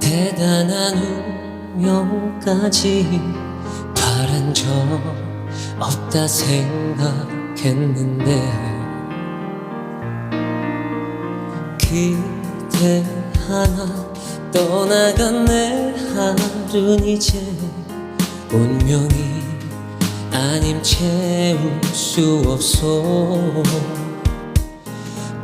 대단한 운명까지 바란 적 없다 생각했는데 기대 하나 떠나간 내 하루는 이제 운명이 아님 채울 수 없어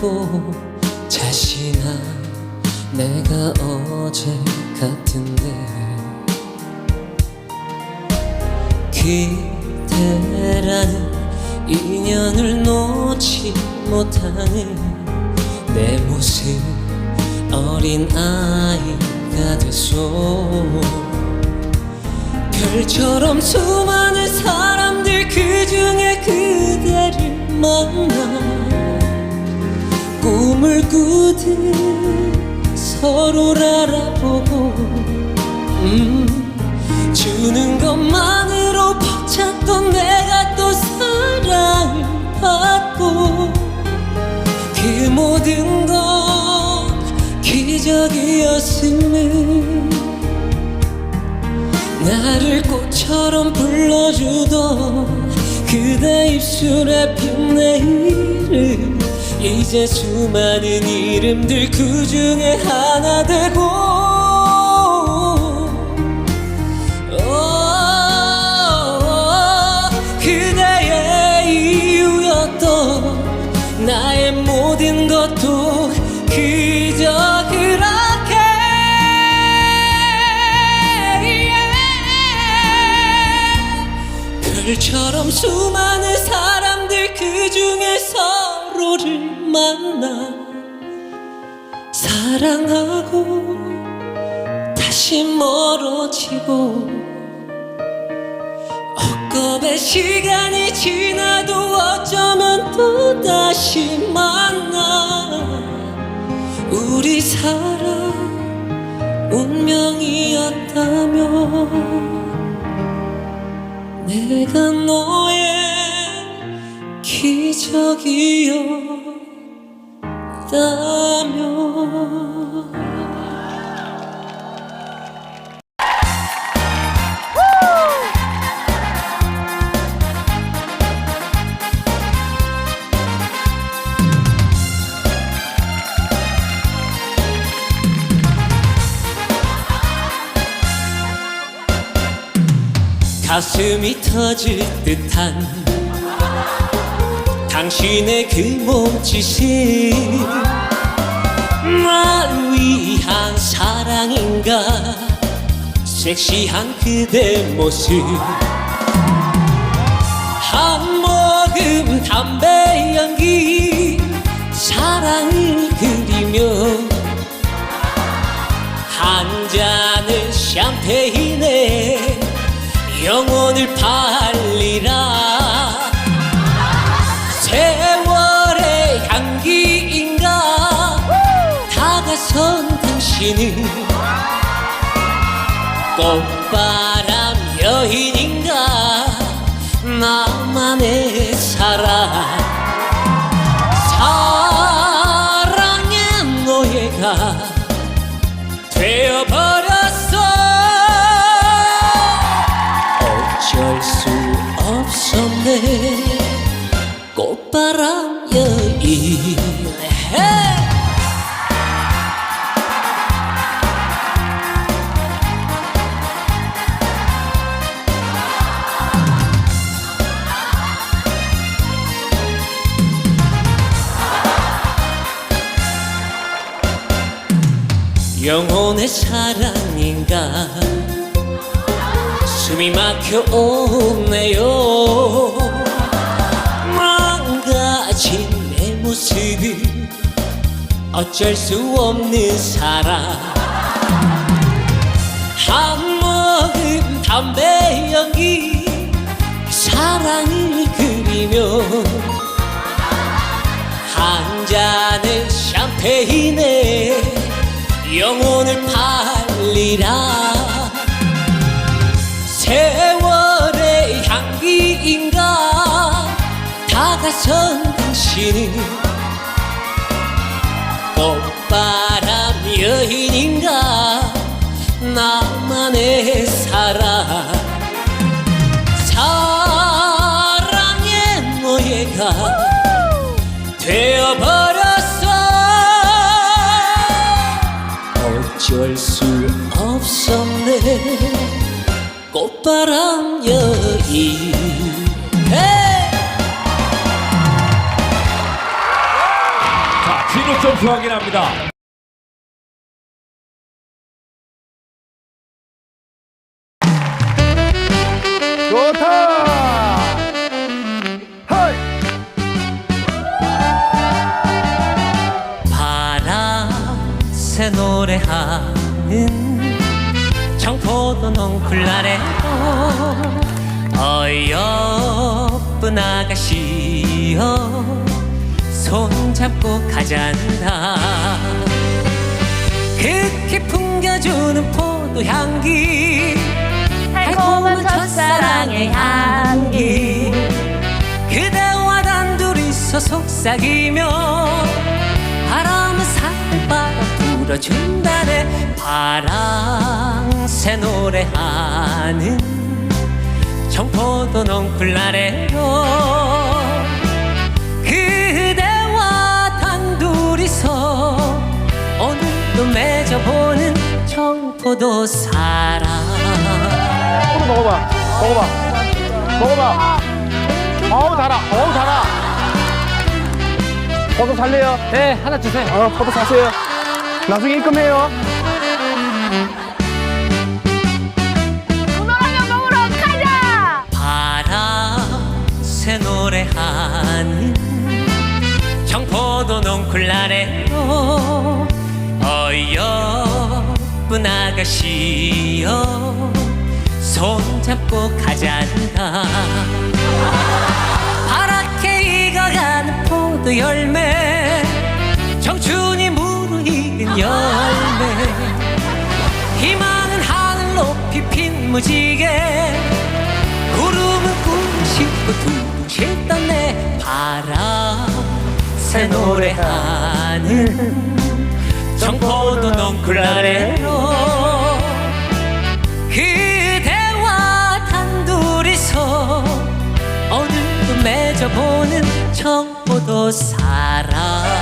되었다고 자신아 내가 어제 같은데. 기대라는 인연을 놓지 못하는 내 모습 어린 아이가 됐어 별처럼 수많은 사람들 그 중에 그대를 만나 꿈을 꾸듯 서로를 알아보고 음, 주는 것만으로 벅찼던 내가 또 사랑을 받고 그 모든 건 기적이었음을 나를 꽃처럼 불러주던 그대 입술에 핀 내 이름 이제 수많은 이름들 그 중에 하나 되고 오, 그대의 이유였던 나의 모든 것도 그저 그렇게 별처럼 수많은 사람들 그 중에 서로를 만나 사랑하고 다시 멀어지고 헛겁의 시간이 지나도 어쩌면 또 다시 만나 우리 사랑 운명이었다면 내가 너의 기적이었다면. 가슴이 터질 듯한 당신의 그 몸짓이 날 위한 사랑인가? 섹시한 그대 모습. 한 모금 담배 연기 사랑을 그리며 한 잔의 샴페인에 영혼을 팔 다가선 당신 영혼의 사랑인가? 숨이 막혀 오네요. 망가진 내 모습을 어쩔 수 없는 사랑. 한 모금 담배 연기 사랑을 그리며 한 잔의 샴페인에 영혼을 팔리라. 세월의 향기인가? 다가선 당신은 꽃바람 여인 꽃바람 여인 헤이! 자, 진입 점수 확인합니다. 좋다. 헐. 바람 새 노래하는 넝쿨라레로 어여쁜 아가씨여 손잡고 가잔다. 극히 풍겨주는 포도 향기 달콤한 첫사랑의 향기. 그대와 단둘이서 속삭이며 바람은 살바람 불어준다네. 바람 새 노래하는 청포도 넝쿨라레로 그대와 단둘이서 오늘도 맺어보는 청포도 사랑 한번 먹어봐. 먹어봐. 먹어봐. 어우 달아. 어우 달아. 버섯 살래요? 네, 하나 주세요. 어, 버섯 사세요. 나중에 입금해요. 넝쿨라레로 어여쁜 아가씨여 손잡고 가잔다. 파랗게 익어가는 포도 열매 청춘이 무르익은 열매. 희망은 하늘 높이 핀 무지개 바람새 노래하는 청포도 넝쿨라레로 그대와 단둘이서 오늘도 맺어보는 청포도 사랑